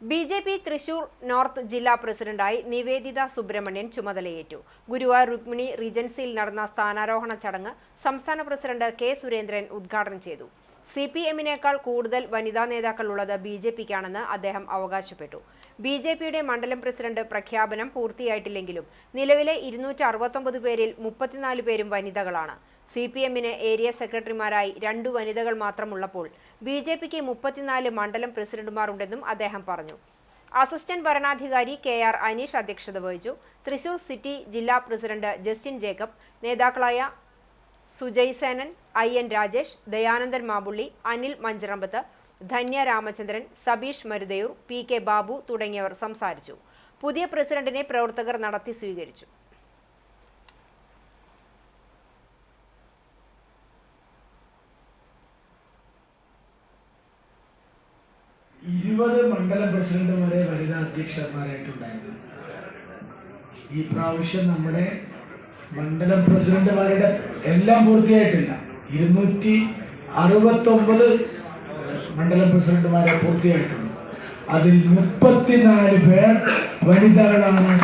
B J P Thrissur north ജില്ലാ പ്രസിഡന്റായി നിവേദിത സുബ്രഹ്മണ്യൻ ചുമതലയേറ്റു. ഗുരുവായൂർ രുക്മിണി റീജൻസിയിൽ നടന്ന സ്ഥാനാരോഹണ ചടങ്ങ് സംസ്ഥാന പ്രസിഡന്റ് കെ സുരേന്ദ്രൻ ഉദ്ഘാടനം ചെയ്തു. സി പി എമ്മിനേക്കാൾ കൂടുതൽ വനിതാ നേതാക്കളുള്ളത് ബി ജെ പിക്കാണെന്ന് അദ്ദേഹം അവകാശപ്പെട്ടു. ബി ജെ പിയുടെ മണ്ഡലം പ്രസിഡന്റ് പ്രഖ്യാപനം പൂർത്തിയായിട്ടില്ലെങ്കിലും നിലവിലെ ഇരുന്നൂറ്റി അറുപത്തൊമ്പത് പേരിൽ മുപ്പത്തിനാല് പേരും വനിതകളാണ്. സി പി എമ്മിന് ഏരിയ സെക്രട്ടറിമാരായി രണ്ടു വനിതകൾ മാത്രമുള്ളപ്പോൾ ബി ജെ പിക്ക് മുപ്പത്തിനാല് മണ്ഡലം പ്രസിഡന്റുമാരുണ്ടെന്നും അദ്ദേഹം പറഞ്ഞു. അസിസ്റ്റന്റ് ഭരണാധികാരി കെ ആർ അനീഷ് അധ്യക്ഷത വഹിച്ചു. തൃശൂർ സിറ്റി ജില്ലാ പ്രസിഡന്റ് ജസ്റ്റിൻ ജേക്കബ് നേതാക്കളായ Sujay Senan I N Rajesh Dayanandan Mabulli Anil Mancharambath Dhanya Ramachandran Sabeesh Maruthayur P K Babu തുടങ്ങിയവർ സംസാരിച്ചു. പുതിയ പ്രസിഡന്റിനെ പ്രവർത്തകർ നടത്തി സ്വീകരിച്ചു. ഇരുപത് മണ്ഡലം പ്രസിഡന്റുമാരെ വനിതാ അധ്യക്ഷന്മാരായിട്ടുണ്ടായിരുന്നു. ഈ പ്രാവശ്യം നമ്മുടെ മണ്ഡലം പ്രസിഡന്റുമാരുടെ എല്ലാം പൂർത്തിയായിട്ടില്ല. ഇരുന്നൂറ്റി അറുപത്തൊമ്പത് മണ്ഡലം പ്രസിഡന്റുമാരെ പൂർത്തിയായിട്ടുണ്ട്. അതിൽ മുപ്പത്തിനാല് പേർ വനിതകളാണ്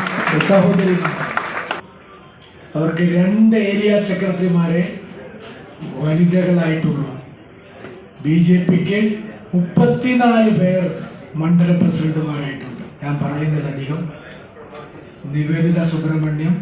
സഹോദരിമാർ. അവർക്ക് രണ്ട് ഏരിയ സെക്രട്ടറിമാരെ വനിതകളായിട്ടുള്ള. ബി ജെ പിക്ക് മുപ്പത്തിനാല് പേർ മണ്ഡലം പ്രസിഡന്റുമാരായിട്ടുണ്ട്. ഞാൻ പറയുന്നതിലധികം നിവേദിത സുബ്രഹ്മണ്യം